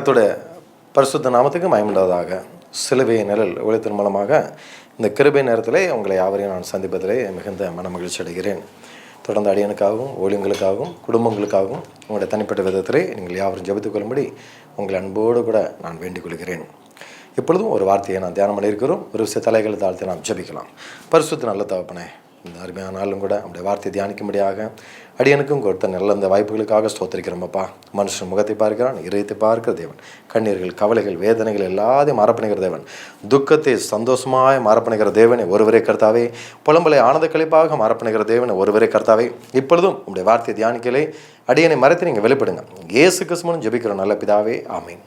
கத்தோட பரிசுத்த நாமத்துக்கு மயமுண்டதாக சிலுவை நிழல் உழைத்தின் மூலமாக இந்த கிருபை நேரத்திலே உங்களை யாவரையும் நான் சந்திப்பதிலே மிகுந்த மன மகிழ்ச்சி அடைகிறேன். தொடர்ந்து அடியனுக்காகவும் ஊழியங்களுக்காகவும் குடும்பங்களுக்காகவும் உங்களுடைய தனிப்பட்ட விதத்திலே நீங்கள் யாவரும் ஜெபித்துக் கொள்ளும்படி உங்கள் அன்போடு கூட நான் வேண்டிக் கொள்கிறேன். இப்பொழுதும் ஒரு வார்த்தையை நான் தியானம் பண்ணியிருக்கிறோம் ஒரு சில தலைகளை தாழ்த்தி நாம் ஜெபிக்கலாம். பரிசுத்த நல்ல தகப்பனே இந்த அருமையான நாளும் கூட நம்முடைய வார்த்தையை தியானிக்கும்படியாக அடியனுக்கும் கொடுத்த நல்ல அந்த வாய்ப்புகளுக்காக ஸ்தோத்திரிக்கிறோமப்பா. மனுஷன் முகத்தை பார்க்கிறான் இதயத்தை பார்க்கிற தேவன். கண்ணீர்கள் கவலைகள் வேதனைகள் எல்லாத்தையும் மறப்பணிக்கிற தேவன். துக்கத்தை சந்தோஷமாய் மறப்பணிக்கிற தேவனை ஒருவரே கர்த்தாவே. புலம்பலை ஆனந்த கழிப்பாக மறப்பணிக்கிற தேவனை ஒருவரே கர்த்தாவே. இப்பொழுதும் உங்களுடைய வார்த்தையை தியானிக்கலே அடியனை மறைத்து நீங்கள் வெளிப்படுங்க. இயேசு கிறிஸ்துவனும் ஜபிக்கிறோம் நல்ல பிதாவே ஆமீன்.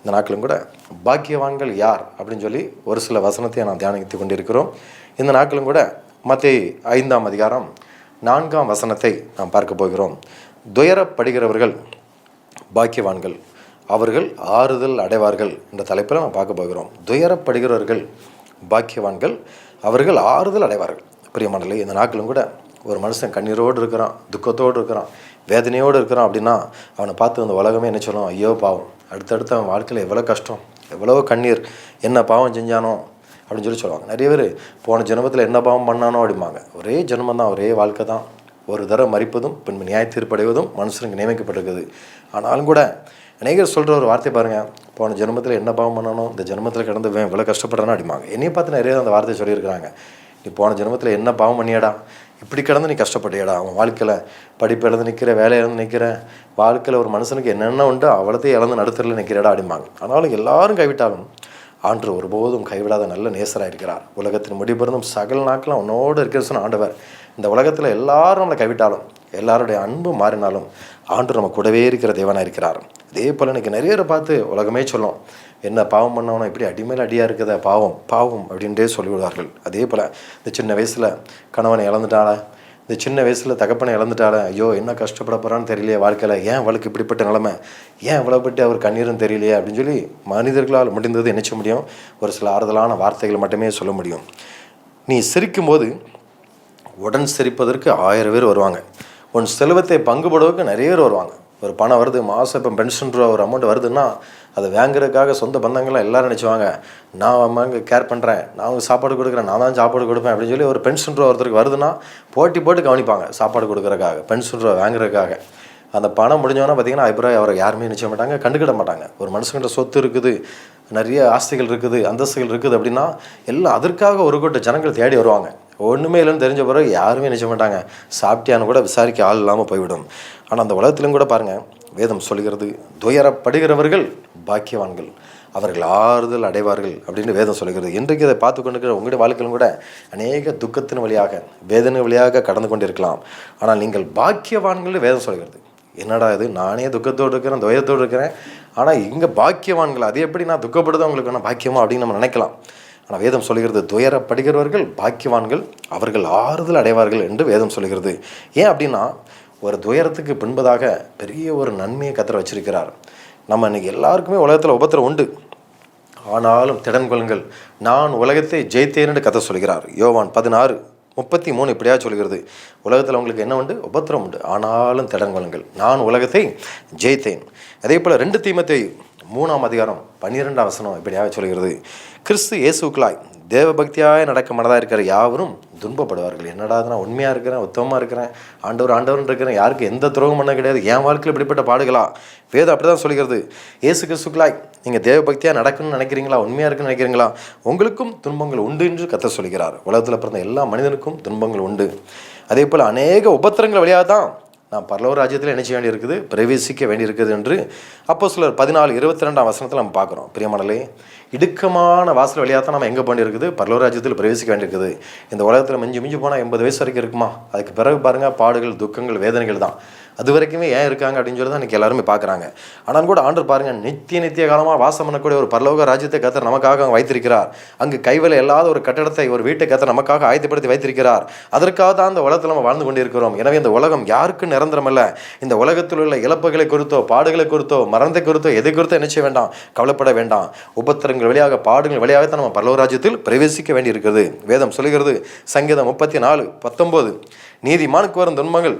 இந்த நாட்களும் கூட பாக்கியவான்கள் யார் அப்படின்னு சொல்லி ஒரு சில வசனத்தை நான் தியானித்து கொண்டிருக்கிறோம். இந்த நாட்களும் கூட மத்திய ஐந்தாம் அதிகாரம் நான்காம் வசனத்தை நாம் பார்க்க போகிறோம். துயரப்படுகிறவர்கள் பாக்கியவான்கள் அவர்கள் ஆறுதல் அடைவார்கள் என்ற தலைப்பில் நாம் பார்க்க போகிறோம். துயரப்படுகிறவர்கள் பாக்கியவான்கள் அவர்கள் ஆறுதல் அடைவார்கள். பிரியமானலே இந்த நாட்களும் கூட ஒரு மனுஷன் கண்ணீரோடு இருக்கிறான் துக்கத்தோடு இருக்கிறான் வேதனையோடு இருக்கிறான் அப்படின்னா அவனை பார்த்து அந்த உலகமே என்ன சொல்லும்? ஐயோ பாவம். அடுத்தடுத்து அவன் வாழ்க்கையில் எவ்வளோ கஷ்டம் எவ்வளோ கண்ணீர் என்ன பாவம் செஞ்சானோ அப்படின்னு சொல்லி சொல்லுவாங்க. நிறைய பேர் போன ஜென்மத்தில் என்ன பாவம் பண்ணானோ அப்படிம்பாங்க. ஒரே ஜென்மம் தான் ஒரே வாழ்க்கை தான். ஒரு தடவை மறிப்பதும் பின்பு நியாய தீர்ப்படைவதும் மனுஷனுக்கு நியமிக்கப்பட்டிருக்குது. ஆனாலும் கூட அநேகர் சொல்கிற ஒரு வார்த்தை பாருங்கள் போன ஜென்மத்தில் என்ன பாவம் பண்ணானோ இந்த ஜென்மத்தில் கிடந்து இவ்வளோ கஷ்டப்படுறானோ அப்படிம்பாங்க. என்னையை பார்த்து நிறைய அந்த வார்த்தை சொல்லியிருக்கிறாங்க. நீ போன ஜென்மத்தில் என்ன பாவம் பண்ணியாடா? இப்படி கிடந்து நீ கஷ்டப்பட்டியடா? அவன் வாழ்க்கையில் படிப்பு இழந்து நிற்கிற வேலை இழந்து நிற்கிற வாழ்க்கையில் ஒரு மனுஷனுக்கு என்னென்ன உண்டோ அவ்வளோத்தையும் இழந்து நடுத்தரில் நிற்கிறடா அப்படிம்பாங்க. ஆனாலும் எல்லாரும் கைவிட்டாலும் ஆண்டு ஒருபோதும் கைவிடாத நல்ல நேசராக இருக்கிறார். உலகத்தின் முடிபிறந்தும் சகல நாட்களும் அவனோடு இருக்கிற சொன்ன ஆண்டவர். இந்த உலகத்தில் எல்லாரும் நம்மளை கைவிட்டாலும் எல்லாருடைய அன்பு மாறினாலும் ஆண்டு நம்ம கூடவே இருக்கிற தேவனாக இருக்கிறார். அதே போல் இன்னைக்கு நிறைய பேரை பார்த்து உலகமே சொல்லும் என்ன பாவம் பண்ணவனோ இப்படி அடிமேல் அடியாக இருக்குதா பாவம் பாவம் அப்படின்றே சொல்லிவிடுவார்கள். அதே போல் இந்த சின்ன வயசில் கணவனை இழந்துட்டாள? இந்த சின்ன வயசில் தகப்பனை இழந்துட்டாலே ஐயோ என்ன கஷ்டப்பட போகிறான்னு தெரியலையே வாழ்க்கையில். ஏன் அவளுக்கு இப்படிப்பட்ட நிலமை? ஏன் இவ்வளோப்பட்டு அவர் கண்ணீரும் தெரியலையே அப்படின்னு சொல்லி மனிதர்களால் முடிந்தது நினைச்ச முடியும்? ஒரு சில ஆறுதலான வார்த்தைகள் மட்டுமே சொல்ல முடியும். நீ சிரிக்கும்போது உடன் சிரிப்பதற்கு ஆயிரம் பேர் வருவாங்க. உன் செல்வத்தை பங்குபடுவதற்கு நிறைய பேர் வருவாங்க. ஒரு பணம் வருது மாதம் இப்போ பென்ஷன் ரூபா ஒரு அமௌண்ட் வருதுன்னா அதை வாங்குறதுக்காக சொந்த பந்தங்கள்லாம் எல்லாரும் நினச்சிவாங்க. நான் அம்மாங்க கேர் பண்ணுறேன் நான் அவங்க சாப்பாடு கொடுக்குறேன் நான் தான் சாப்பாடு கொடுப்பேன் அப்படின்னு சொல்லி ஒரு பென்ஷன் ரூபா ஒருத்தருக்கு வருதுன்னா போட்டி போட்டு கவனிப்பாங்க சாப்பாடு கொடுக்குறதுக்காக பென்ஷன் ரூபா வாங்குறதுக்காக. அந்த பணம் முடிஞ்சோன்னா பார்த்தீங்கன்னா அபிப்பிராயம் அவரை யாருமே நிச்சய மாட்டாங்க கண்டுக்கிட மாட்டாங்க. ஒரு மனுஷங்கிட்ட சொத்து இருக்குது நிறைய ஆஸ்திகள் இருக்குது அந்தஸ்துகள் இருக்குது அப்படின்னா எல்லாம் அதற்காக ஒரு கூட்ட ஜனங்கள் தேடி வருவாங்க. ஒன்றுமே இல்லைன்னு தெரிஞ்ச பிறகு யாருமே நினைச்ச மாட்டாங்க. சாப்பிட்டியான்னு கூட விசாரிக்க ஆள் இல்லாமல் போய்விடும். ஆனால் அந்த உலகத்திலும் கூட பாருங்கள் வேதம் சொல்கிறது துயரப்படுகிறவர்கள் பாக்கியவான்கள் அவர்கள் ஆறுதல் அடைவார்கள் அப்படின்னு வேதம் சொல்கிறது. இன்றைக்கு அதை பார்த்து கொண்டிருக்கிற உங்களுடைய வாழ்க்கையிலும் கூட அநேக துக்கத்தின் வழியாக வேதனை வழியாக கடந்து கொண்டிருக்கலாம். ஆனால் நீங்கள் பாக்கியவான்கள் வேதம் சொல்கிறது. என்னடா இது? நானே துக்கத்தோடு இருக்கிறேன் துயரத்தோடு இருக்கிறேன். ஆனால் இங்கே பாக்கியவான்கள் அது எப்படி நான் துக்கப்படுது அவங்களுக்கு நான் பாக்கியமா அப்படின்னு நம்ம நினைக்கலாம். ஆனால் வேதம் சொல்கிறது துயரப்படுகிறவர்கள் பாக்கியவான்கள் அவர்கள் ஆறுதல் அடைவார்கள் என்று வேதம் சொல்கிறது. ஏன் அப்படின்னா ஒரு துயரத்துக்கு பின்பதாக பெரிய ஒரு நன்மையை கத்திர வச்சிருக்கிறார். நம்ம இன்னைக்கு எல்லாருக்குமே உலகத்தில் உபத்திரம் உண்டு. ஆனாலும் திடன் கொள்ளுங்கள். நான் உலகத்தை ஜெயித்தேன் என்று கதை சொல்கிறார். யோவான் பதினாறு முப்பத்தி மூணு இப்படியா சொல்கிறது. உலகத்தில் உங்களுக்கு என்ன உண்டு? உபத்திரம் உண்டு. ஆனாலும் திடன் கொள்ளுங்கள். நான் உலகத்தை ஜெயித்தேன். அதே போல் ரெண்டு தீமத்தை மூணாம் அதிகாரம் பன்னிரெண்டாம் வசனம் இப்படியாக சொல்கிறது. கிறிஸ்து இயேசுக்களாய் தேவபக்தியாக நடக்க மனதாக இருக்கிற யாவரும் துன்பப்படுவார்கள். என்னடா நான் உண்மையாக இருக்கிறேன் உத்தமமாக இருக்கிறேன் ஆண்டவர் ஆண்டவர்னு இருக்கிறேன் யாருக்கு எந்த துரோகம் பண்ண கிடையாது. என் வாழ்க்கையில் இப்படிப்பட்ட பாடுகளா? வேதம் அப்படி தான் சொல்கிறது. இயேசு கிறிஸ்துக்களாய் நீங்கள் தேவபக்தியாக நடக்கணும்னு நினைக்கிறீங்களா? உண்மையாக இருக்குன்னு நினைக்கிறீங்களா? உங்களுக்கும் துன்பங்கள் உண்டு என்று கத்த சொல்கிறார். உலகத்தில் பிறந்த எல்லா மனிதனுக்கும் துன்பங்கள் உண்டு. அதே போல் அநேக உபத்திரங்கள் வழியாக தான் நாம் பரலோக ராஜ்யத்தில் என்ன செய்ய வேண்டியிருக்குது? பிரவேசிக்க வேண்டியிருக்குது என்று அப்போ சிலர் பதினாலு இருபத்தி ரெண்டாம் வசனத்தில் நம்ம பார்க்குறோம். பிரியமணலே இடுக்கமான வாசல் வழியாக தான் நம்ம எங்கே போண்டிருக்குது பரலோக ராஜ்யத்தில் பிரவேசிக்க வேண்டியிருக்குது. இந்த உலகத்தில் மிஞ்சி மிஞ்சி போனால் எண்பது வயசு வரைக்கும் இருக்குமா? அதுக்கு பிறகு பாருங்கள் பாடுகள் துக்கங்கள் வேதனைகள் தான். அது வரைக்குமே ஏன் இருக்காங்க அப்படின்னு சொல்லி தான் இன்றைக்கி எல்லாருமே பார்க்குறாங்க ஆனால் கூட ஆண்டர் பாருங்கள் நித்திய நித்திய காலமாக வாசம் பண்ணக்கூடிய ஒரு பரலோக ராஜ்யத்தை கத்தர் நமக்காக அங்கே வைத்திருக்கிறார். அங்கு கைவில் இல்லாத ஒரு கட்டடத்தை ஒரு வீட்டை கத்தர் நமக்காக ஆயத்தப்படுத்தி வைத்திருக்கிறார். அதற்காக தான் அந்த உலகத்தில் நம்ம வாழ்ந்து கொண்டிருக்கிறோம். எனவே இந்த உலகம் யாருக்கும் நிரந்தரமல்ல இந்த உலகத்தில் உள்ள இழப்புகளை குறித்தோ பாடுகளை குறித்தோ மரணத்தை குறித்தோ எதை குறித்தோ என்ன செய்ய வேண்டாம் கவலைப்பட வேண்டாம். உபத்திரங்கள் வழியாக பாடுகள் வழியாகத்தான் நம்ம பரலோக ராஜ்யத்தில் பிரவேசிக்க வேண்டியிருக்கிறது. வேதம் சொல்லுகிறது சங்கீதம் முப்பத்தி நாலு பத்தொம்போது நீதிமானுக்கு வரும் துன்பங்கள்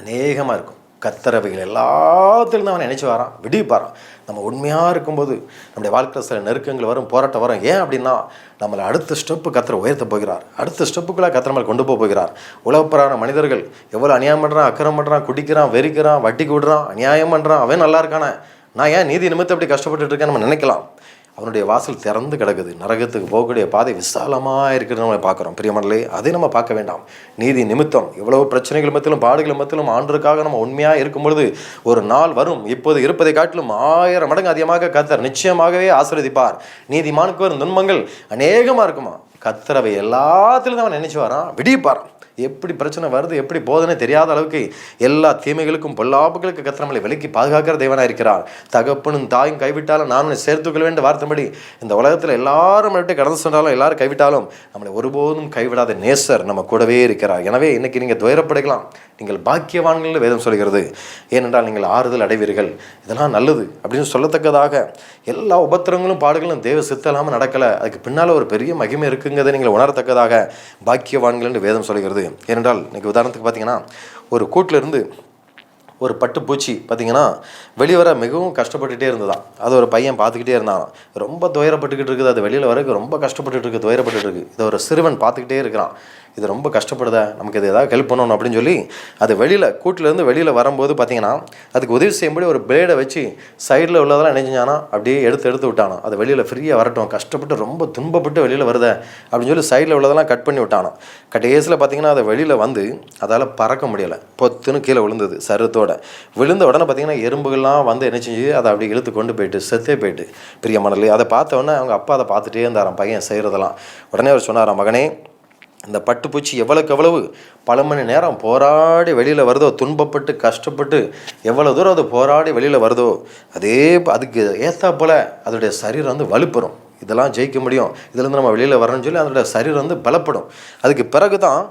அநேகமாக இருக்கும். கத்தரவைகள் எல்லாத்துலேருந்து அவன் நினைச்சு வரான் விடிப்பாரான் நம்ம உண்மையாக இருக்கும்போது நம்முடைய வாழ்க்கையில் சில நெருக்கங்கள் வரும் போராட்டம் வரும். ஏன் அப்படின்னா நம்மளை அடுத்த ஸ்டெப்பு கத்திர உயர்த்த போகிறார். அடுத்த ஸ்டெப்புக்குள்ளே கத்திர மேலே கொண்டு போக போகிறார். உலகப்பரான மனிதர்கள் எவ்வளோ அநியாயம் பண்ணுறான் அக்கறம் பண்ணுறான் குடிக்கிறான் வெறிக்கிறான் வட்டிக்கு விடுறான் அநியாயம் பண்ணுறான் அவன் நல்லா இருக்கானே. நான் ஏன் நீதி நிமித்தம் அப்படி கஷ்டப்பட்டுட்டு இருக்கேன்னு நம்ம நினைக்கலாம். அவனுடைய வாசல் திறந்து கிடக்குது. நரகத்துக்கு போகக்கூடிய பாதை விசாலமாக இருக்கிறது நம்ம பார்க்குறோம். பிரியமனலே அதை நம்ம பார்க்க வேண்டாம். நீதி நிமித்தம். இவ்வளவு பிரச்சனைகள் மத்தியிலும் பாடுகள் மத்தியிலும் ஆண்டுக்காக நம்ம உண்மையாக இருக்கும் பொழுது ஒரு நாள் வரும். இப்போது இருப்பதை காட்டிலும் ஆயிரம் மடங்கு அதிகமாக கத்தர் நிச்சயமாகவே ஆசீர்வதிப்பார். நீதிமானுக்கு வரும் துன்பங்கள் அநேகமாக இருக்குமா? கத்தரவை எல்லாத்துலேயும் அவன் நினச்சி வரான் விடிப்பாரான் எப்படி பிரச்சனை வருது எப்படி போதனை தெரியாத அளவுக்கு எல்லா தீமைகளுக்கும் பொல்லாப்புகளுக்கு கத்திரமலை விலக்கி பாதுகாக்கிற தேவனாக இருக்கிறார். தகப்பனும் தாயும் கைவிட்டாலும் நானும் சேர்த்துக்கொள்ள வேண்டிய வார்த்தைப்படி இந்த உலகத்தில் எல்லாரும் விட்டு கடந்து சென்றாலும் எல்லாரும் கைவிட்டாலும் நம்மளை ஒருபோதும் கைவிடாத நேசர் நம்ம கூடவே இருக்கிறார். எனவே இன்றைக்கி நீங்கள் துயரப்படுக்கலாம் நீங்கள் பாக்கியவான்கள் வேதம் சொல்கிறது. ஏனென்றால் நீங்கள் ஆறுதல் அடைவீர்கள். இதெல்லாம் நல்லது அப்படின்னு சொல்லத்தக்கதாக எல்லா உபத்திரங்களும் பாடுகளும் தேவ சித்தலாமல் நடக்கலை. அதுக்கு பின்னால் ஒரு பெரிய மகிமை இருக்குங்கிறதை நீங்கள் உணரத்தக்கதாக பாக்கியவான்கள் என்று வேதம் சொல்கிறது. ஏனென்றால் இன்னைக்கு உதாரணத்துக்கு பார்த்தீங்கன்னா ஒரு கூட்டிலிருந்து ஒரு பட்டுப்பூச்சி பார்த்தீங்கன்னா வெளியே வெளிவர மிகவும் கஷ்டப்பட்டுட்டே இருந்ததான் அது ஒரு பையன் பார்த்துக்கிட்டே இருந்தான். ரொம்ப துயரப்பட்டுக்கிட்டு இருக்குது. அது வெளியில் வரக்கு ரொம்ப கஷ்டப்பட்டுட்டு இருக்கு துயரப்பட்டுட்டு இருக்கு. இதை ஒரு சிறுவன் பார்த்துக்கிட்டே இருக்கிறான். இது ரொம்ப கஷ்டப்படுதா நமக்கு இது ஏதாவது ஹெல்ப் பண்ணணும் அப்படின்னு சொல்லி அது வெளியில் கூட்டிலேருந்து வெளியில் வரும்போது பார்த்தீங்கன்னா அதுக்கு உதவி செய்யும்படி ஒரு பிளேடை வச்சு சைடில் உள்ளதெல்லாம் நினைஞ்சானா அப்படியே எடுத்து எடுத்து விட்டானோ. அது வெளியில் ஃப்ரீயாக வரட்டும் கஷ்டப்பட்டு ரொம்ப துன்பப்பட்டு வெளியில் வருத அப்படின்னு சொல்லி சைடில் உள்ளதெல்லாம் கட் பண்ணி விட்டானோ. கடைசியில் பார்த்தீங்கன்னா அதை வெளியில் வந்து அதால் பறக்க முடியலை. பொத்துன்னு கீழே விழுந்தது சருத்தோட. விழுந்த உடனே பார்த்தீங்கன்னா எறும்புகள்லாம் வந்து என்ன செஞ்சு அதை அப்படி இழுத்து கொண்டு போயிட்டு செத்தே போயிட்டு. பிரிய மணல் அதை பார்த்த உடனே அவங்க அப்பா அதை பார்த்துட்டே இருந்தாராம் பையன் செய்கிறதெல்லாம் உடனே அவர் சொன்னாராம் மகனே அந்த பட்டுப்பூச்சி எவ்வளோக்கு எவ்வளவு பல மணி நேரம் போராடி வெளியில் வருதோ துன்பப்பட்டு கஷ்டப்பட்டு எவ்வளோ தூரம் அது போராடி வெளியில் வருதோ அதே அதுக்கு ஏற்றா போல் அதோடைய சரீரம் வந்து வலுப்பெறும். இதெல்லாம் ஜெயிக்க முடியும். இதுலேருந்து நம்ம வெளியில் வரணும்னு சொல்லி அதோடைய சரீரம் வந்து பலப்படும். அதுக்கு பிறகு தான்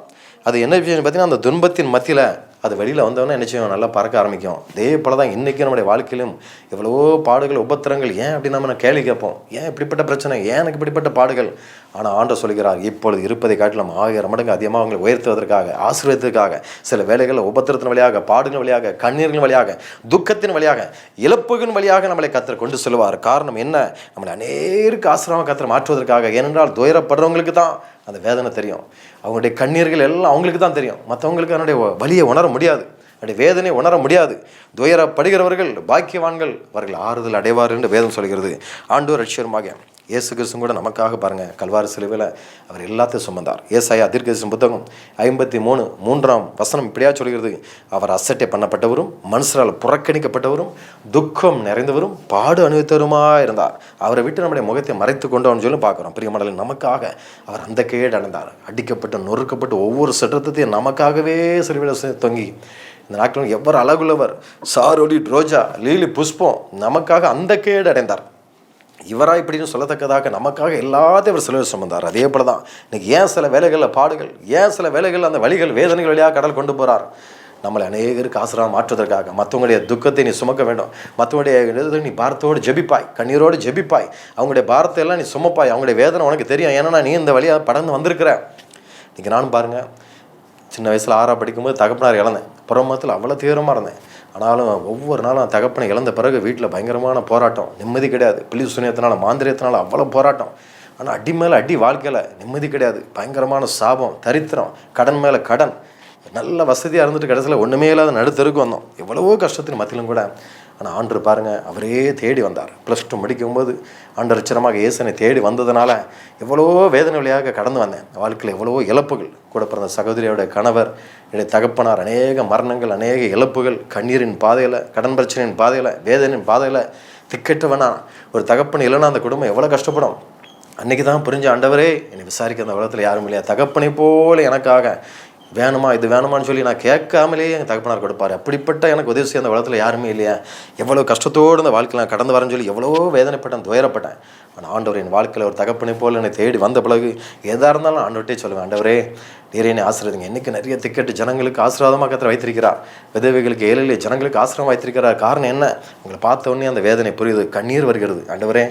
அது என்ன விஷயம்னு பார்த்தீங்கன்னா அந்த துன்பத்தின் மத்தியில் அது வெளியில் வந்தவொடனே என்ன செய்யும்? நல்லா பறக்க ஆரம்பிக்கும். இதே போல தான் இன்றைக்கி நம்முடைய வாழ்க்கையிலும் எவ்வளவோ பாடுகள் உபத்திரங்கள். ஏன் அப்படி நம்ம கேள்வி கேட்போம்? ஏன் இப்படிப்பட்ட பிரச்சனை? ஏன் எனக்கு இப்படிப்பட்ட பாடுகள்? ஆனால் ஆண்ட சொல்கிறார் இப்பொழுது இருப்பதை காட்டிலும் ஆயிரம் மடங்கு அதிகமாக அவங்களை உயர்த்துவதற்காக ஆசீர்வதற்காக சில வேலைகளில் உபத்திரத்தின் வழியாக பாடுகள் வழியாக கண்ணீர்கள் வழியாக துக்கத்தின் வழியாக இழப்புகளின் வழியாக நம்மளை கத்தர் கொண்டு செல்வார் காரணம் என்ன? நம்மளை அநேருக்கு ஆசிரமாக கத்தர் மாற்றுவதற்காக. ஏனென்றால் துயரப்படுறவங்களுக்கு தான் அந்த வேதனை தெரியும். அவங்களுடைய கண்ணீர்கள் எல்லாம் அவங்களுக்கு தான் தெரியும். மற்றவங்களுக்கு அதனுடைய வலியை உணர முடியாது. அப்படி வேதனை உணர முடியாது. துயரப்படுகிறவர்கள் பாக்கியவான்கள் அவர்கள் ஆறுதல் அடைவார் என்று வேதம் சொல்கிறது. ஆண்டோர் ரட்சியருமாக இயேசு கிறிஸ்து கூட நமக்காக பாருங்கள் கல்வாரி சிலுவையில் அவர் எல்லாத்தையும் சுமந்தார். ஏசாயா தீர்க்கதரிசன புத்தகம் ஐம்பத்தி மூணு மூன்றாம் வசனம் இப்படியா சொல்கிறது? அவர் அசட்டை பண்ணப்பட்டவரும் மனுஷரால் புறக்கணிக்கப்பட்டவரும் துக்கம் நிறைந்தவரும் பாடு அனுபவித்தவருமாக இருந்தார். அவரை விட்டு நம்முடைய முகத்தை மறைத்து கொண்டோம்னு சொல்லி பார்க்குறோம். பிரியமடலில் நமக்காக அவர் அந்த கேடு அடைந்தார். அடிக்கப்பட்டு நொறுக்கப்பட்டு ஒவ்வொரு சட்டத்தையும் நமக்காகவே சிலுவையில் தொங்கி. இந்த நாட்களும் எவ்வாறு அழகுள்ளவர்? சாரோடி ரோஜா லீலி புஷ்பம் நமக்காக அந்த கேடு அடைந்தார். இவராக இப்படின்னு சொல்லத்தக்கதாக நமக்காக எல்லாத்தையும் இவர் சிலுவை சுமந்தார். அதே போல தான் இன்னைக்கு ஏன் சில வேலைகளில் பாடுகள் ஏன் சில வேலைகள் அந்த வழிகள் வேதனைகள் வழியாக கடல் கொண்டு போகிறார் நம்மளை அநேகருக்கு ஆசிரமம் மாற்றுவதற்காக மற்றவங்களுடைய துக்கத்தை நீ சுமக்க வேண்டும். மற்றவங்களுடைய நீ பாரத்தோடு ஜெபிப்பாய் கண்ணீரோடு ஜெபிப்பாய். அவங்களுடைய பாரத்தை எல்லாம் நீ சுமப்பாய். அவங்களுடைய வேதனை உனக்கு தெரியும். ஏன்னா நீ இந்த வழியாக படந்து வந்திருக்கிற இன்றைக்கி நானும் பாருங்கள் சின்ன வயசில் ஆறா படிக்கும்போது தகப்பனார் இழந்தேன் புறமத்தில் அவ்வளோ தீவிரமாக இருந்தேன். ஆனாலும் ஒவ்வொரு நாளும் தகப்பனை இழந்த பிறகு வீட்டில் பயங்கரமான போராட்டம். நிம்மதி கிடையாது. பிள்ளி சுனியத்தினால மாந்திரியத்தினால அவ்வளோ போராட்டம். ஆனால் அடி மேலே அடி வாழ்க்கையில் நிம்மதி கிடையாது. பயங்கரமான சாபம் தரித்திரம் கடன் மேலே கடன். நல்ல வசதியாக இருந்துட்டு கடைசியில் ஒன்றுமே இல்லாத நடுத்தருக்கு வந்தோம். எவ்வளவோ கஷ்டத்தின் மத்தியிலும் கூட ஆனால் ஆண்டு பாருங்கள் அவரே தேடி வந்தார். ப்ளஸ் டூ முடிக்கும்போது ஆண்டு இயேசனை தேடி வந்ததுனால எவ்வளோ வேதனை வழியாக கடந்து வந்தேன். வாழ்க்கையில் எவ்வளவோ இழப்புகள். கூட பிறந்த சகோதரியோட கணவர் என்னுடைய தகப்பனார் அநேக மரணங்கள் அநேக இழப்புகள் கண்ணீரின் பாதையில் கடன் பிரச்சனையின் பாதையில் வேதனையின் பாதையில் திக்கெட்டவனா ஒரு தகப்பன் இல்லைன்னா அந்த குடும்பம் எவ்வளோ கஷ்டப்படும். அன்றைக்கி தான் புரிஞ்ச ஆண்டவரே என்னை விசாரிக்க அந்த உலகத்தில் யாரும் இல்லையா? தகப்பனை போல் எனக்காக வேணுமா இது வேணுமான்னு சொல்லி நான் கேட்காமலே எங்கள் தகப்பனார் கொடுப்பார். அப்படிப்பட்ட எனக்கு உதவி செய்ய அந்த உலகத்தில் யாருமே இல்லையா. எவ்வளோ கஷ்டத்தோடு இந்த வாழ்க்கையில் நான் கடந்து வரேன்னு சொல்லி எவ்வளோ வேதனைப்பட்டேன் துயரப்பட்டேன். ஆனால் ஆண்டவர் என் வாழ்க்கையில் ஒரு தகப்பனை போல் என்னை தேடி வந்த பிறகு எதாக இருந்தாலும் ஆண்டவர்கிட்டே சொல்லுவேன் ஆண்டவரே நீரேனே ஆசிரியங்க இன்னைக்கு நிறைய திக்கெட்டு ஜனங்களுக்கு ஆசீர்வாதமாக கத்திர வைத்திருக்கிறார். விதவைகளுக்கு ஏழையிலே ஜனங்களுக்கு ஆசிரமம் வைத்திருக்கிறார். காரணம் என்ன? உங்களை பார்த்த உடனே அந்த வேதனை புரியுது. கண்ணீர் வருகிறது. ஆண்டவரே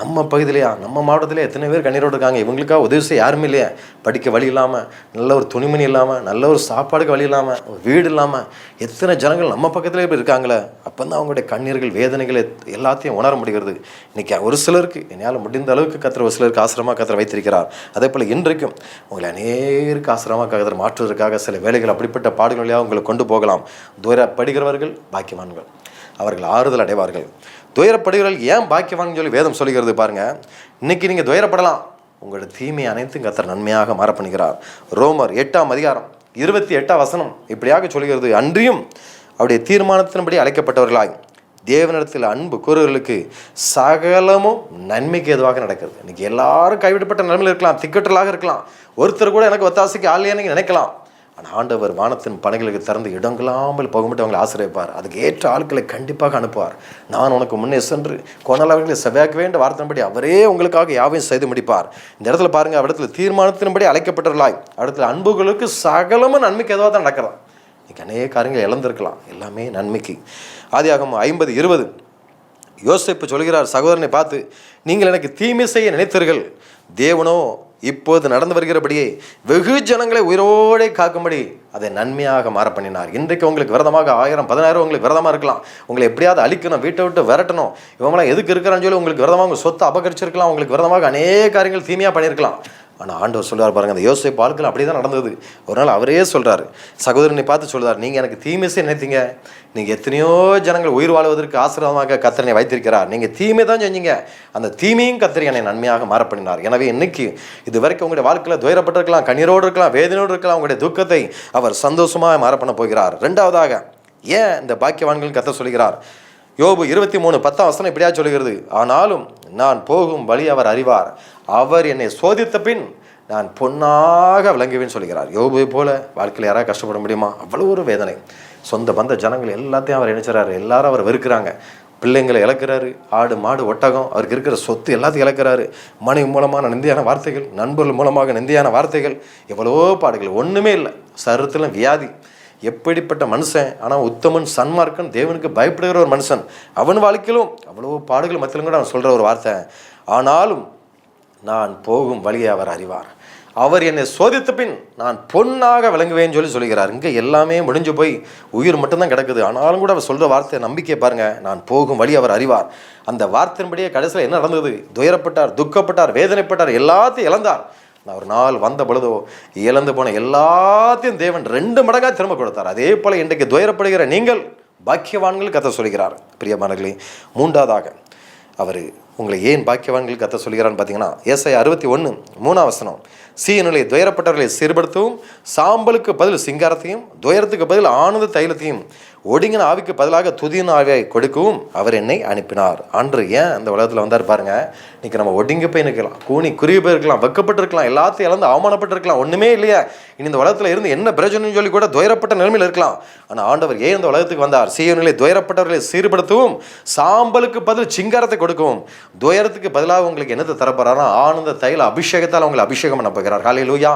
நம்ம பகுதியிலையா? நம்ம மாவட்டத்திலே எத்தனை பேர் கண்ணீரோடு இருக்காங்க? இவங்களுக்காக உதவி செய்ய யாருமே இல்லையா. படிக்க வழி இல்லாமல் நல்ல ஒரு துணிமணி இல்லாமல் நல்ல ஒரு சாப்பாடுக்கு வழி இல்லாமல் ஒரு வீடு இல்லாமல் எத்தனை ஜனங்கள் நம்ம பக்கத்திலே இப்படி இருக்காங்களே? அப்போ தான் அவங்களுடைய கண்ணீர்கள் வேதனைகள் எல்லாத்தையும் உணர முடிகிறது. இன்றைக்கி ஒரு சிலருக்கு என்னால் முடிந்த அளவுக்கு கத்திர ஒரு சிலருக்கு ஆசிரமாக கத்திர வைத்திருக்கிறார். அதே போல் இன்றைக்கும் உங்களை அநேருக்கு ஆசிரமாக கத்திர மாற்றுவதற்காக சில வேலைகள் அப்படிப்பட்ட பாடுகள் வழியாக உங்களை கொண்டு போகலாம். துயரப்படுகிறவர்கள் பாக்கியவான்கள். அவர்கள் ஆறுதல் அடைவார்கள். துயரப்படுகிறவர்கள் ஏன் பாக்கியவான் சொல்லி வேதம் சொல்லுகிறது பாருங்கள் இன்றைக்கி நீங்கள் துயரப்படலாம். உங்களோட தீமை அனைத்தும் கத்தர் நன்மையாக மாற பண்ணுகிறார் ரோமர் எட்டாம் அதிகாரம் இருபத்தி எட்டாம் வசனம் இப்படியாக சொல்கிறது அன்றியும் அவருடைய தீர்மானத்தின்படி அழைக்கப்பட்டவர்களாய் தேவனிடத்தில் அன்பு கூறுவர்களுக்கு சகலமும் நன்மைக்கு எதுவாக நடக்கிறது. இன்றைக்கி எல்லாரும் கைவிடப்பட்ட நிலைமையில் இருக்கலாம் திக்கற்றலாக இருக்கலாம். ஒருத்தர் கூட எனக்கு ஒத்தாசைக்கு ஆள் நினைக்கலாம். ஆனால் ஆண்டவர் வானத்தின் பணிகளுக்கு திறந்து இடங்களாமல் போகும்போது அவங்களை ஆசிரியப்பார். அதுக்கு ஏற்ற ஆட்களை கண்டிப்பாக அனுப்புவார். நான் உனக்கு முன்னே சென்று கொணலவர்களை செவ்வாய்க்க வேண்ட வார்த்தையின்படி அவரே உங்களுக்காக யாவையும் செய்து முடிப்பார். இந்த இடத்துல பாருங்கள் இடத்துல தீர்மானத்தின்படி அழைக்கப்பட்டுள்ளாய் இடத்துல அன்புகளுக்கு சகலமும் நன்மைக்கு எதுவாக தான் நடக்கலாம் இன்னைக்கு அநேக காரியங்கள் இழந்திருக்கலாம். எல்லாமே நன்மைக்கு. ஆதியாகும் ஐம்பது இருபது. யோசிப்பு சொல்கிறார் சகோதரனை பார்த்து நீங்கள் எனக்கு தீமை செய்ய நினைத்தீர்கள். தேவனோ இப்போது நடந்து வருகிறபடியே வெகு ஜனங்களை உயிரோடே காக்கும்படி அதை நன்மையாக மாற பண்ணினார். இன்றைக்கு உங்களுக்கு விரதமாக ஆயிரம் பதினாயிரம் உங்களுக்கு விரதமாக இருக்கலாம். உங்களை எப்படியாவது அழிக்கணும் வீட்டை விட்டு விரட்டணும். இவங்களாம் எதுக்கு இருக்கிறான்னு சொல்லி உங்களுக்கு விரதமாக உங்கள் சொத்தை அபகரிச்சிருக்கலாம். உங்களுக்கு விரதமாக அநேக காரியங்கள் தீமையாக பண்ணியிருக்கலாம். ஆனால் ஆண்டவர் சொல்றார் பாருங்கள் அந்த யோசிப்பு வாழ்க்கையில் அப்படி தான் நடந்தது. ஒரு நாள் அவரே சொல்கிறார் சகோதரனை பார்த்து சொல்கிறார் நீங்கள் எனக்கு தீமை செய்ய நினைத்தீங்க. நீங்கள் எத்தனையோ ஜனங்கள் உயிர் வாழ்வதற்கு ஆசீர்வாதமாக கத்தரனை வைத்திருக்கிறார். நீங்கள் தீமை தான் செஞ்சீங்க. அந்த தீமையும் கத்தரி என்னை நன்மையாக மாற பண்ணினார் எனவே இன்னைக்கு இது வரைக்கும் உங்களுடைய வாழ்க்கையில் துயரப்பட்டிருக்கலாம் கண்ணீரோடு இருக்கலாம் வேதனையோடு இருக்கலாம் உங்களுடைய துக்கத்தை அவர் சந்தோஷமாக மாற பண்ண போகிறார். ரெண்டாவதாக ஏன் இந்த பாக்கியவான்கள் கத்த சொல்கிறார் யோபு இருபத்தி மூணு பத்தாம் வசனம் இப்படியா சொல்கிறது ஆனாலும் நான் போகும் வழி அவர் அறிவார். அவர் என்னை சோதித்த பின் நான் பொன்னாக விளங்குவேன் சொல்கிறார். யோபுவை போல வாழ்க்கையில் யாராவது கஷ்டப்பட முடியுமா? அவ்வளோ ஒரு வேதனை. சொந்த பந்த ஜனங்கள் எல்லாத்தையும் அவர் நினைச்சாரு எல்லாரும் அவர் வெறுக்கிறாங்க. பிள்ளைங்களை இழக்கிறாரு. ஆடு மாடு ஒட்டகம் அவருக்கு இருக்கிற சொத்து எல்லாத்தையும் இழக்கிறாரு. மனைவி மூலமான நிந்தியான வார்த்தைகள் நண்பர்கள் மூலமாக நிந்தியான வார்த்தைகள் எவ்வளவோ பாடுகள். ஒன்றுமே இல்லை. சருத்திலும் வியாதி. எப்படிப்பட்ட மனுஷன்? ஆனால் உத்தமன் சன்மார்க்கன் தேவனுக்கு பயப்படுகிற ஒரு மனுஷன். அவன் வாழ்க்கையிலும் அவ்வளோ பாடுகள் மத்தியிலும் கூட அவன் சொல்கிற ஒரு வார்த்தை. ஆனாலும் நான் போகும் வழியை அவர் அறிவார். அவர் என்னை சோதித்த பின் நான் பொன்னாக விளங்குவேன்னு சொல்லி சொல்கிறார். இங்கே எல்லாமே முடிஞ்சு போய் உயிர் மட்டும்தான் கிடக்குது. ஆனாலும் கூட அவர் சொல்கிற வார்த்தை நம்பிக்கை பாருங்கள் நான் போகும் வழி அவர் அறிவார். அந்த வார்த்தையின்படியே கடைசியில் என்ன நடந்தது? துயரப்பட்டார் துக்கப்பட்டார் வேதனைப்பட்டார் எல்லாத்தையும் இழந்தார். நான் ஒரு நாள் வந்த பொழுதோ இழந்து போன எல்லாத்தையும் தேவன் ரெண்டு மடங்காக திரும்ப கொடுத்தார். அதே போல் இன்றைக்கு துயரப்படுகிற நீங்கள் பாக்கியவான்கள் கத்த சொல்கிறார். பிரியமானங்களே மூன்றாவதாக அவர் உங்களை ஏன் பாக்கியவான்கள் கத்த சொல்கிறான்னு பார்த்தீங்கன்னா ஏசை அறுபத்தி ஒன்று மூணாவசனம் சீனுடைய துயரப்பட்டவர்களை சீர்படுத்தவும் சாம்பலுக்கு பதில் சிங்காரத்தையும் துயரத்துக்கு பதில் ஆனந்த தைலத்தையும் ஒடுங்கின ஆவிக்கு பதிலாக துதியின் ஆவியை கொடுக்கவும் அவர் என்னை அனுப்பினார். அன்று ஏன் அந்த உலகத்தில் வந்தார் பாருங்க. இன்றைக்கி நம்ம ஒடுங்கி போய் நிற்கலாம். கூனி குறுகி போயிருக்கலாம் வெக்கப்பட்டிருக்கலாம் எல்லாத்தையும் இழந்து அவமானப்பட்டிருக்கலாம் ஒன்றுமே இல்லையா. இனி இந்த உலகத்தில் இருந்து என்ன பிரயோஜனம் சொல்லி கூட துயரப்பட்ட நிலைமையில் இருக்கலாம். ஆனால் ஆண்டவர் ஏன் இந்த உலகத்துக்கு வந்தார்? சீயனிலே துயரப்பட்டவர்களை சீர்படுத்தவும் சாம்பலுக்கு பதில் சிங்காரத்தை கொடுக்கவும் துயரத்துக்கு பதிலாக உங்களுக்கு என்னத்தை தரப்போறாரா ஆனந்த தைல அபிஷேகத்தால் உங்களை அபிஷேகம் பண்ண போகிறார். காலையில் லூயா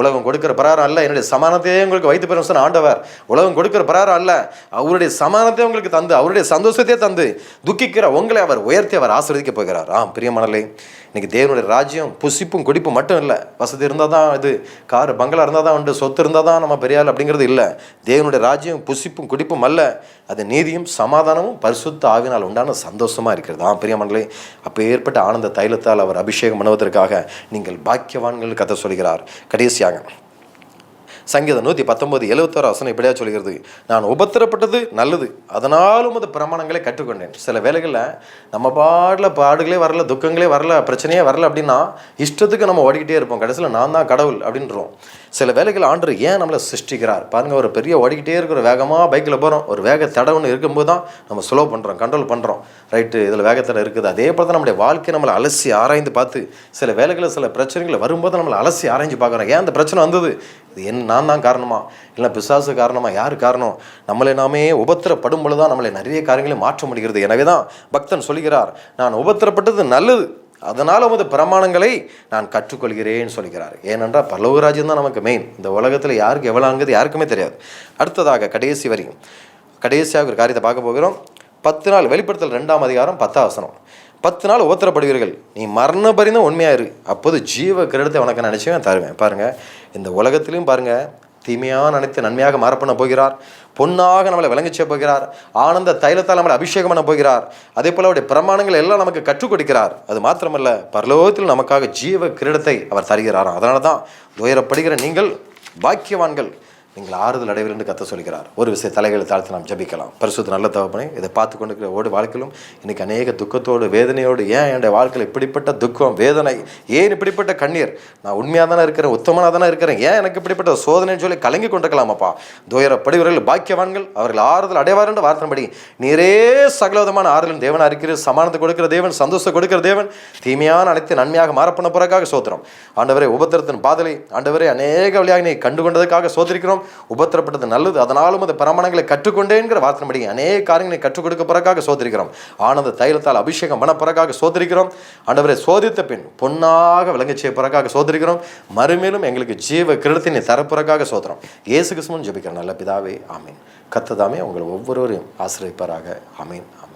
உலகம் கொடுக்கிற பிரகாரம் அல்ல. என்னுடைய சமானத்தையே உங்களுக்கு வைத்து பெறும் சொன்ன ஆண்டவர். உலகம் கொடுக்கிற பிரகாரம் அல்ல. அவருடைய சமாதானத்தை உங்களுக்கு தந்து அவருடைய சந்தோஷத்தையே தந்து துக்கிக்கிற உங்களை அவர் உயர்த்தி அவர் ஆசீர்வதிக்க போகிறார். ஆம் பிரியமானலே இன்றைக்கி தேவனுடைய ராஜ்யம் புசிப்பும் குடிப்பும் மட்டும் இல்லை. வசதி இருந்தால் தான் இது கார் பங்களா இருந்தால் தான் உண்டு சொத்து இருந்தால் தான் நம்ம பெரியாள் அப்படிங்கிறது இல்லை. தேவனுடைய ராஜ்யம் புசிப்பும் குடிப்பும் அல்ல. அது நீதியும் சமாதானமும் பரிசுத்த ஆவினால் உண்டான சந்தோஷமாக இருக்கிறது. ஆ பிரியமானங்களே அப்போ ஏற்பட்ட ஆனந்த தைலத்தால் அவர் அபிஷேகம் பண்ணுவதற்காக நீங்கள் பாக்கியவான்கள் கதை சொல்கிறார். கடைசியாக சங்கீதம் நூற்றி பத்தொம்பது எழுபத்தோரு வசனம் இப்படியா சொல்கிறது. நான் உபத்திரப்பட்டது நல்லது அதனாலும் அது பிரமாணங்களை கற்றுக்கொண்டேன். சில வேலைகளில் நம்ம பாடல பாடுகளே வரல துக்கங்களே வரல பிரச்சனையே வரல அப்படின்னா இஷ்டத்துக்கு நம்ம ஓடிக்கிட்டே இருப்போம். கடைசியில் நான் தான் கடவுள் அப்படின்றோம். சில வேலைகள் ஆண்டு ஏன் நம்மளை சிருஷ்டிக்கிறார்? பாருங்கள் ஒரு பெரிய ஓடிக்கிட்டே இருக்கிற வேகமாக பைக்கில் போகிறோம் ஒரு வேக தடை ஒன்று இருக்கும்போது தான் நம்ம ஸ்லோ பண்ணுறோம் கண்ட்ரோல் பண்ணுறோம் ரைட்டு இதில் வேகத்தடை இருக்குது. அதே போல் தான் நம்முடைய வாழ்க்கை நம்மளை அலசி ஆராய்ந்து பார்த்து சில வேலைகளில் சில பிரச்சனைகள் வரும்போது நம்மளை அலசி ஆராய்ஞ்சு பார்க்குறோம். ஏன் அந்த பிரச்சனை வந்தது? இது என் நான் தான் காரணமா? இல்லை பிசாசு காரணமா? யார் காரணம்? நம்மளை நாமே உபத்திரப்படும் பொழுது தான் நம்மளை நிறைய காரியங்களை மாற்ற முடிகிறது. எனவே தான் பக்தன் சொல்கிறார் நான் உபத்திரப்பட்டது நல்லது. அதனால் உமது பிரமாணங்களை நான் கற்றுக்கொள்கிறேன்னு சொல்கிறார். ஏனென்றால் பல்லவராஜன் தான் நமக்கு மெயின் இந்த உலகத்தில் யாருக்கு எவ்வளோங்கிறது யாருக்குமே தெரியாது. அடுத்ததாக கடைசி வரி. கடைசியாக ஒரு காரியத்தை பார்க்க போகிறோம். பத்து நாள் வெளிப்படுத்தல் ரெண்டாம் அதிகாரம் பத்தாவசனம் பத்து நாள் உத்தரப்படுவீர்கள் நீ மரண பரிந்த உண்மையாக இரு. அப்போது ஜீவ கிரடத்தை உனக்கு நினைச்சவன் தருவேன். பாருங்கள் இந்த உலகத்திலையும் பாருங்கள் தீமையான நினைத்து நன்மையாக மாறப்பண்ண போகிறார். பொன்னாக நம்மளை விளங்கிச்சே போகிறார். ஆனந்த தைலத்தால் நம்மளை அபிஷேகம் பண்ண போகிறார். அதே போல அவருடைய பிரமாணங்கள் எல்லாம் நமக்கு கற்றுக் கொடுக்கிறார். அது மாத்திரமல்ல பரலோகத்தில் நமக்காக ஜீவ கிரீடத்தை அவர் தருகிறாராம். அதனால தான் துயரப்படுகிற நீங்கள் பாக்கியவான்கள். நீங்கள் ஆறுதல் அடைவில் என்று கத்த சொல்கிறார். ஒரு விஷய தலைகளை தாழ்த்து நாம் ஜபிக்கலாம். பரிசுத்த நல்ல தகப்பனே இதை பார்த்து கொண்டிருக்கிற ஓடு வாழ்க்கையிலும் எனக்கு அநேக துக்கத்தோடு வேதனையோடு ஏன் என்னுடைய வாழ்க்கையில் இப்படிப்பட்ட துக்கம் வேதனை ஏன் இப்படிப்பட்ட கண்ணீர்? நான் உண்மையாக தானே இருக்கிறேன் உத்தமனாக தானே இருக்கிறேன் ஏன் எனக்கு இப்படிப்பட்ட சோதனைன்னு சொல்லி கலங்கி கொண்டிருக்கலாமாப்பா? துயரப்படுவர்கள் பாக்கியவான்கள் அவர்கள் ஆறுதல் அடைவார் என்று வார்த்தைப்படி நீரே சகலவிதமான ஆறுதலின் தேவனாக இருக்கிற சமானத்தை கொடுக்கிற தேவன் சந்தோஷத்தை கொடுக்கிற தேவன் தீமையான அனைத்து நன்மையாக மாறப்பண்ண போறதுக்காக சோத்திரம். ஆண்டவரை உபத்திரத்தின் பாதலை ஆண்டவரை அநேக வழியாக நீ கண்டு கொண்டதுக்காக சோதரிக்கிறோம் உபத்திரப்பட்டது நல்லது. அதனாலும் அந்த பிரமாணங்களை கற்றுக்கொண்டேங்கிற வார்த்தைப்படி அநேக காரியங்களை கற்றுக் கொடுக்க பிறக்காக சோதரிக்கிறோம் ஆனந்த தைலத்தால் அபிஷேகம் பண்ண பிறக்காக சோதரிக்கிறோம் ஆண்டவரை சோதித்த பின் பொன்னாக விளங்க செய்ய பிறக்காக சோதரிக்கிறோம் மறுமேலும் எங்களுக்கு ஜீவ கிருடத்தை தரப்புறக்காக சோதரம் இயேசு கிருஷ்ணன் ஜபிக்கிற நல்ல பிதாவே ஆமீன். கத்ததாமே உங்களை ஒவ்வொருவரையும் ஆசிரியப்பாராக. அமீன் ஆமீன்.